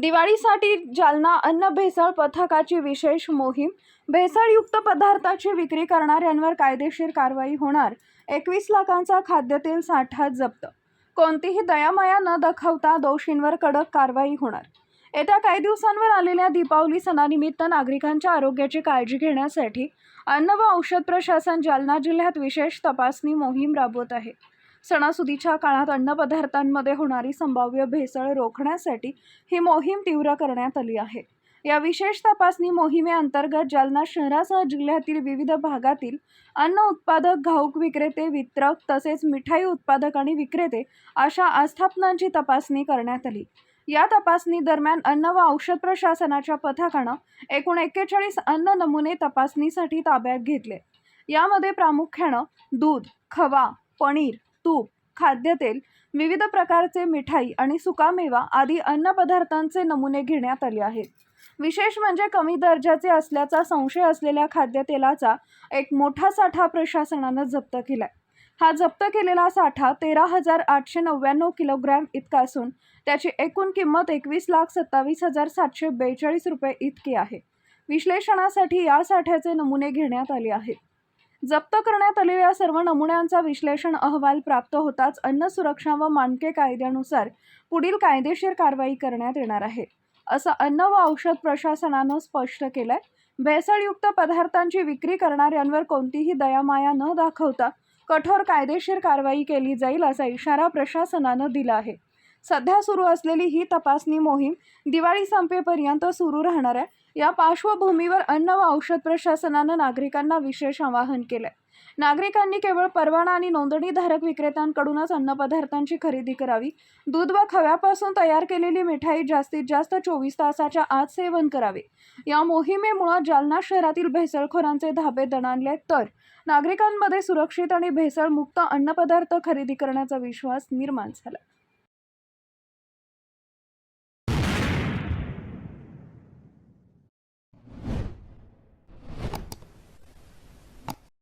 दिवाळीसाठी जालना अन्न भेसळ पथकाची विशेष मोहीम. भेसळयुक्त पदार्थाची विक्री करणाऱ्यांवर कायदेशीर कारवाई होणार. एकवीस लाखांचा खाद्यतेल साठा जप्त. कोणतीही दयामाया न दाखवता दोषींवर कडक कारवाई होणार. येत्या काही दिवसांवर आलेल्या दीपावली सणानिमित्त नागरिकांच्या आरोग्याची काळजी घेण्यासाठी अन्न व औषध प्रशासन जालना जिल्ह्यात विशेष तपासणी मोहीम राबवत आहे. सणासुदीच्या काळात अन्नपदार्थांमध्ये होणारी संभाव्य भेसळ रोखण्यासाठी ही मोहीम तीव्र करण्यात आली आहे. या विशेष तपासणी मोहिमेअंतर्गत जालना शहरासह जिल्ह्यातील विविध भागातील अन्न उत्पादक घाऊक विक्रेते वितरक तसेच मिठाई उत्पादक आणि विक्रेते अशा आस्थापनांची तपासणी करण्यात आली. या तपासणी दरम्यान अन्न व औषध प्रशासनाच्या पथकानं एकूण एक्केचाळीस अन्न नमुने तपासणीसाठी ताब्यात घेतले. यामध्ये प्रामुख्यानं दूध खवा पनीर तूप खाद्यतेल विविध प्रकारचे मिठाई आणि सुकामेवा आदी अन्नपदार्थांचे नमुने घेण्यात आले आहेत. विशेष म्हणजे कमी दर्जाचे असल्याचा संशय असलेल्या खाद्यतेलाचा एक मोठा साठा प्रशासनानं जप्त केलाय. हा जप्त केलेला साठा तेरा हजार आठशे नव्याण्णव किलोग्रॅम इतका असून त्याची एकूण किंमत एकवीस लाख सत्तावीस हजार सातशे बेचाळीस रुपये इतकी आहे. विश्लेषणासाठी या साठ्याचे नमुने घेण्यात आले आहेत. जप्त करण्यात आलेल्या सर्व नमुन्यांचा विश्लेषण अहवाल प्राप्त होताच अन्न सुरक्षा व मानके कायद्यानुसार पुढील कायदेशीर कारवाई करण्यात येणार आहे. असं अन्न व औषध प्रशासनानं स्पष्ट केलंय. भेसळयुक्त पदार्थांची विक्री करणाऱ्यांवर कोणतीही दयामाया न दाखवता कठोर कायदेशीर कारवाई केली जाईल असा इशारा प्रशासनानं दिला आहे. सध्या सुरू असलेली ही तपासणी मोहीम दिवाळी संपेपर्यंत सुरू राहणार आहे. या पार्श्वभूमीवर अन्न व औषध प्रशासनानं नागरिकांना विशेष आवाहन केलंय. नागरिकांनी केवळ परवाना आणि नोंदणीधारक विक्रेत्यांकडूनच अन्नपदार्थांची खरेदी करावी दूध व खव्यापासून तयार केलेली मिठाई जास्तीत जास्त चोवीस तासाच्या आत सेवन करावे. या मोहिमेमुळे जालना शहरातील भेसळखोरांचे धाबे दणाणले तर नागरिकांमध्ये सुरक्षित आणि भेसळमुक्त अन्नपदार्थ खरेदी करण्याचा विश्वास निर्माण झाला.